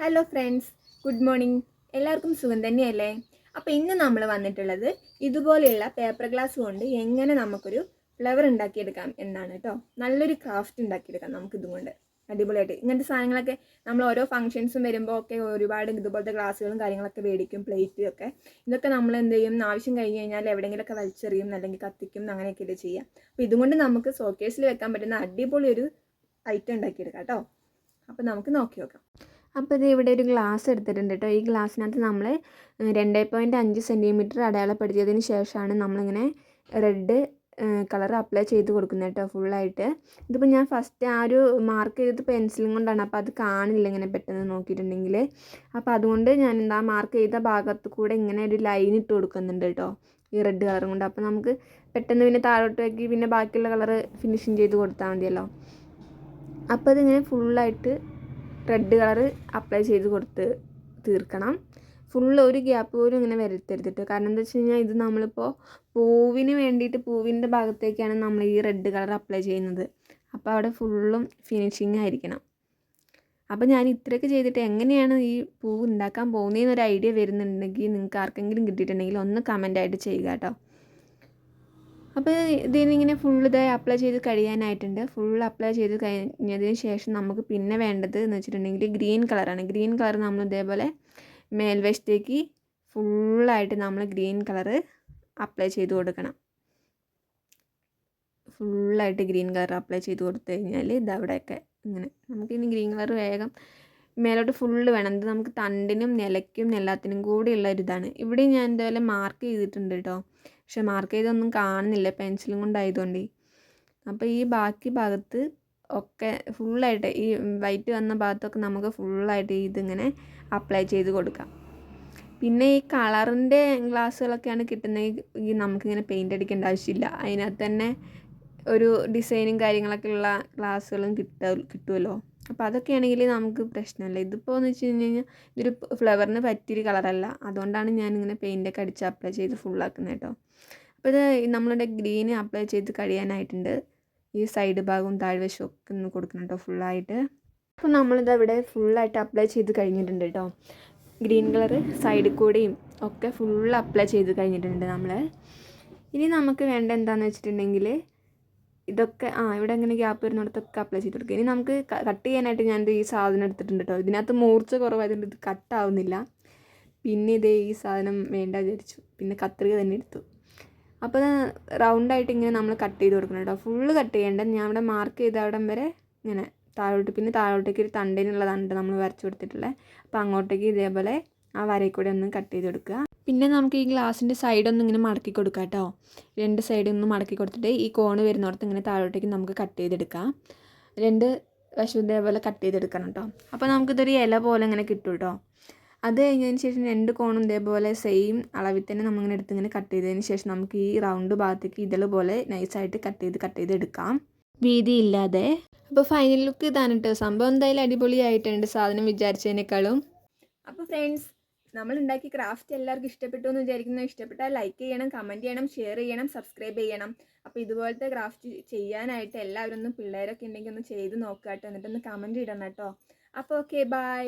Hello friends good morning എല്ലാവർക്കും സുഖം തന്നെയല്ലേ? അപ്പോൾ ഇന്ന് നമ്മൾ വന്നിട്ടുള്ളത് ഇതുപോലെയുള്ള പേപ്പർ ഗ്ലാസ് കൊണ്ട് എങ്ങനെ നമുക്കൊരു ഫ്ലവർ ഉണ്ടാക്കിയെടുക്കാം എന്നാണ് കേട്ടോ നല്ലൊരു ക്രാഫ്റ്റ് ഉണ്ടാക്കിയെടുക്കാം നമുക്ക് ഇതുകൊണ്ട് അടിപൊളിയായിട്ട്. ഇങ്ങനത്തെ സാധനങ്ങളൊക്കെ നമ്മൾ ഓരോ ഫംഗ്ഷൻസും വരുമ്പോൾ ഒക്കെ ഒരുപാട് ഇതുപോലത്തെ ഗ്ലാസ്സുകളും കാര്യങ്ങളൊക്കെ മേടിക്കും പ്ലേറ്റും ഒക്കെ. ഇതൊക്കെ നമ്മൾ എന്ത് ചെയ്യും? ആവശ്യം കഴിഞ്ഞ് കഴിഞ്ഞാൽ എവിടെയെങ്കിലുമൊക്കെ വലിച്ചെറിയും അല്ലെങ്കിൽ കത്തിക്കും അങ്ങനെയൊക്കെയല്ലേ ചെയ്യാം. അപ്പോൾ ഇതുകൊണ്ട് നമുക്ക് സോക്കേസിൽ വെക്കാൻ പറ്റുന്ന അടിപൊളി ഒരു ഐറ്റം ഉണ്ടാക്കിയെടുക്കാം കേട്ടോ അപ്പോൾ നമുക്ക് നോക്കി നോക്കാം. അപ്പോൾ ഇത് ഇവിടെ ഒരു ഗ്ലാസ് എടുത്തിട്ടുണ്ട് കേട്ടോ ഈ ഗ്ലാസ്സിനകത്ത് നമ്മൾ രണ്ട് പോയിന്റ് അഞ്ച് സെന്റിമീറ്റർ അടയാളപ്പെടുത്തിയതിന് ശേഷമാണ് നമ്മളിങ്ങനെ റെഡ് കളർ അപ്ലൈ ചെയ്ത് കൊടുക്കുന്നത് കേട്ടോ ഫുള്ളായിട്ട് ഇതിപ്പോൾ ഞാൻ ഫസ്റ്റ് ആ ഒരു മാർക്ക് ചെയ്തത് പെൻസിലും കൊണ്ടാണ്. അപ്പോൾ അത് കാണില്ല ഇങ്ങനെ പെട്ടെന്ന് നോക്കിയിട്ടുണ്ടെങ്കിൽ അപ്പോൾ അതുകൊണ്ട് ഞാൻ എന്താ മാർക്ക് ചെയ്ത ഭാഗത്ത് കൂടെ ഇങ്ങനെ ഒരു ലൈൻ ഇട്ട് കൊടുക്കുന്നുണ്ട് കേട്ടോ ഈ റെഡ് കളർ കൊണ്ട്. അപ്പോൾ നമുക്ക് പെട്ടെന്ന് പിന്നെ താഴോട്ട് വെക്കി പിന്നെ ബാക്കിയുള്ള കളർ ഫിനിഷിങ് ചെയ്ത് കൊടുത്താൽ മതിയല്ലോ. അപ്പോൾ അതിങ്ങനെ ഫുള്ളായിട്ട് റെഡ് കളർ അപ്ലൈ ചെയ്ത് കൊടുത്ത് തീർക്കണം. ഫുള്ള് ഒരു ഗ്യാപ്പ് പോലും ഇങ്ങനെ വരുത്തരുതിട്ട്. കാരണം എന്താ വെച്ച് കഴിഞ്ഞാൽ ഇത് നമ്മളിപ്പോൾ പൂവിന് വേണ്ടിയിട്ട് പൂവിന്റെ ഭാഗത്തേക്കാണ് നമ്മൾ ഈ റെഡ് കളർ അപ്ലൈ ചെയ്യുന്നത്. അപ്പോൾ അവിടെ ഫുള്ളും ഫിനിഷിങ് ആയിരിക്കണം. അപ്പോൾ ഞാൻ ഇത്രയൊക്കെ ചെയ്തിട്ട് എങ്ങനെയാണ് ഈ പൂവ് ഉണ്ടാക്കാൻ പോകുന്നതെന്നൊരു ഐഡിയ വരുന്നുണ്ടെങ്കിൽ നിങ്ങൾക്ക് ആർക്കെങ്കിലും കിട്ടിയിട്ടുണ്ടെങ്കിൽ ഒന്ന് കമന്റായിട്ട് ചെയ്യുക കേട്ടോ. അപ്പോൾ ഇതിനിങ്ങനെ ഫുൾ ഇത് അപ്ലൈ ചെയ്ത് കഴിയാനായിട്ടുണ്ട്. ഫുൾ അപ്ലൈ ചെയ്ത് കഴിഞ്ഞതിന് ശേഷം നമുക്ക് പിന്നെ വേണ്ടത് എന്ന് വെച്ചിട്ടുണ്ടെങ്കിൽ ഗ്രീൻ കളറാണ് ഗ്രീൻ കളർ നമ്മൾ ഇതേപോലെ മേൽവശത്തേക്ക് ഫുള്ളായിട്ട് നമ്മൾ ഗ്രീൻ കളറ് അപ്ലൈ ചെയ്ത് കൊടുക്കണം. ഫുള്ളായിട്ട് ഗ്രീൻ കളർ അപ്ലൈ ചെയ്ത് കൊടുത്തു കഴിഞ്ഞാൽ ഇതവിടെയൊക്കെ ഇങ്ങനെ നമുക്കിനി ഗ്രീൻ കളർ വേഗം മേലോട്ട് ഫുള്ള് വേണം. ഇത് നമുക്ക് തണ്ടിനും നിലയ്ക്കും എല്ലാത്തിനും കൂടിയുള്ള ഒരു ഇതാണ്. ഇവിടെ ഞാൻ ഇതേപോലെ മാർക്ക് ചെയ്തിട്ടുണ്ട് കേട്ടോ പക്ഷെ മാർക്ക് ചെയ്തൊന്നും കാണുന്നില്ല പെൻസിലും കൊണ്ടായതുകൊണ്ട്. അപ്പോൾ ഈ ബാക്കി ഭാഗത്ത് ഒക്കെ ഫുള്ളായിട്ട് ഈ വൈറ്റ് വന്ന ഭാഗത്തൊക്കെ നമുക്ക് ഫുള്ളായിട്ട് ഇതിങ്ങനെ അപ്ലൈ ചെയ്ത് കൊടുക്കാം. പിന്നെ ഈ കളറിന്റെ ഗ്ലാസ്സുകളൊക്കെയാണ് കിട്ടുന്നത് ഈ നമുക്കിങ്ങനെ പെയിന്റ് അടിക്കേണ്ട ആവശ്യമില്ല. അതിനകത്ത് തന്നെ ഒരു ഡിസൈനും കാര്യങ്ങളൊക്കെ ഉള്ള ഗ്ലാസ്സുകളും കിട്ട കിട്ടുമല്ലോ അപ്പോൾ അതൊക്കെയാണെങ്കിൽ നമുക്ക് പ്രശ്നമല്ല ഇതിപ്പോൾ എന്ന് വെച്ച് കഴിഞ്ഞ് കഴിഞ്ഞാൽ ഇതൊരു ഫ്ലവറിന് പറ്റിയൊരു കളറല്ല. അതുകൊണ്ടാണ് ഞാൻ ഞാനിങ്ങനെ പെയിന്റൊക്കെ അടിച്ച് അപ്ലൈ ചെയ്ത് ഫുള്ളാക്കുന്നത് കേട്ടോ അപ്പോൾ ഇത് നമ്മളുടെ ഗ്രീൻ അപ്ലൈ ചെയ്ത് കഴിയാനായിട്ടുണ്ട്. ഈ സൈഡ് ഭാഗവും താഴ്വശവും ഒക്കെ ഒന്ന് കൊടുക്കണം കേട്ടോ ഫുള്ളായിട്ട് അപ്പോൾ നമ്മളിത് അവിടെ ഫുള്ളായിട്ട് അപ്ലൈ ചെയ്ത് കഴിഞ്ഞിട്ടുണ്ട് കേട്ടോ ഗ്രീൻ കളർ സൈഡിൽ കൂടെയും ഒക്കെ ഫുൾ അപ്ലൈ ചെയ്ത് കഴിഞ്ഞിട്ടുണ്ട് നമ്മൾ ഇനി നമുക്ക് വേണ്ട എന്താണെന്ന് വെച്ചിട്ടുണ്ടെങ്കിൽ ഇതൊക്കെ ആ ഇവിടെ എങ്ങനെ ഗ്യാപ്പ് വരുന്നിടത്തൊക്കെ അപ്ലൈ ചെയ്ത് കൊടുക്കുക ഇനി നമുക്ക് കട്ട് ചെയ്യാനായിട്ട് ഞാനിത് ഈ സാധനം എടുത്തിട്ടുണ്ട് കേട്ടോ ഇതിനകത്ത് മൂർച്ച കുറവായതുകൊണ്ട് ഇത് കട്ടാവുന്നില്ല പിന്നെ ഇതേ ഈ സാധനം വേണ്ട വിചാരിച്ചു. പിന്നെ കത്രിക തന്നെ എടുത്തു. അപ്പോൾ റൗണ്ടായിട്ട് ഇങ്ങനെ നമ്മൾ കട്ട് ചെയ്ത് കൊടുക്കണം കേട്ടോ ഫുള്ള് കട്ട് ചെയ്യേണ്ട. ഞാൻ ഇവിടെ മാർക്ക് ചെയ്ത അവിടം വരെ ഇങ്ങനെ താഴോട്ട് പിന്നെ താഴോട്ടേക്ക് ഒരു തണ്ടേനുള്ളതാണ് നമ്മൾ വരച്ച് കൊടുത്തിട്ടുള്ളത് അപ്പോൾ അങ്ങോട്ടേക്ക് ഇതേപോലെ ആ വരയിൽ കൂടെ ഒന്ന് കട്ട് ചെയ്ത് കൊടുക്കുക. പിന്നെ നമുക്ക് ഈ ഗ്ലാസിന്റെ സൈഡ് സൈഡൊന്നും ഇങ്ങനെ മടക്കി കൊടുക്കാം കേട്ടോ. രണ്ട് സൈഡിൽ ഒന്ന് മടക്കി കൊടുത്തിട്ട് ഈ കോണ് വരുന്നിടത്ത് ഇങ്ങനെ താഴോട്ടേക്ക് നമുക്ക് കട്ട് ചെയ്തെടുക്കാം. രണ്ട് വശം ഇതേപോലെ കട്ട് ചെയ്തെടുക്കണം കേട്ടോ. അപ്പോൾ നമുക്കിതൊരു ഇല പോലെ ഇങ്ങനെ കിട്ടും കേട്ടോ. അത് കഴിഞ്ഞതിന് ശേഷം രണ്ട് കോണും ഇതേപോലെ സെയിം അളവിൽ തന്നെ നമ്മളിങ്ങനെ എടുത്ത് ഇങ്ങനെ കട്ട് ചെയ്തതിന് ശേഷം നമുക്ക് ഈ റൗണ്ട് ഭാഗത്തേക്ക് ഇതേപോലെ നൈസായിട്ട് കട്ട് ചെയ്ത് കട്ട് ചെയ്തെടുക്കാം വീതി ഇല്ലാതെ. അപ്പോൾ ഫൈനൽ ലുക്ക് ഇതാണ് കേട്ടോ. സംഭവം എന്തായാലും അടിപൊളിയായിട്ടുണ്ട്. സാധനം വിചാരിച്ചതിനേക്കാളും. അപ്പോൾ ഫ്രണ്ട്സ് നമ്മൾ ഉണ്ടാക്കിയ ക്രാഫ്റ്റ് എല്ലാവർക്കും ഇഷ്ടപ്പെട്ടു എന്ന് വിചാരിക്കുന്നു. ഇഷ്ടപ്പെട്ടാൽ ലൈക്ക് ചെയ്യണം കമന്റ് ചെയ്യണം ഷെയർ ചെയ്യണം സബ്സ്ക്രൈബ് ചെയ്യണം. അപ്പോൾ ഇതുപോലത്തെ ക്രാഫ്റ്റ് ചെയ്യാനായിട്ട് എല്ലാവരും ഒന്ന് പിള്ളേരൊക്കെ ഉണ്ടെങ്കിൽ ഒന്ന് ചെയ്ത് നോക്കുക കേട്ടോ. എന്നിട്ടൊന്ന് കമന്റ് ഇടണം കേട്ടോ. അപ്പോൾ ഓക്കെ ബൈ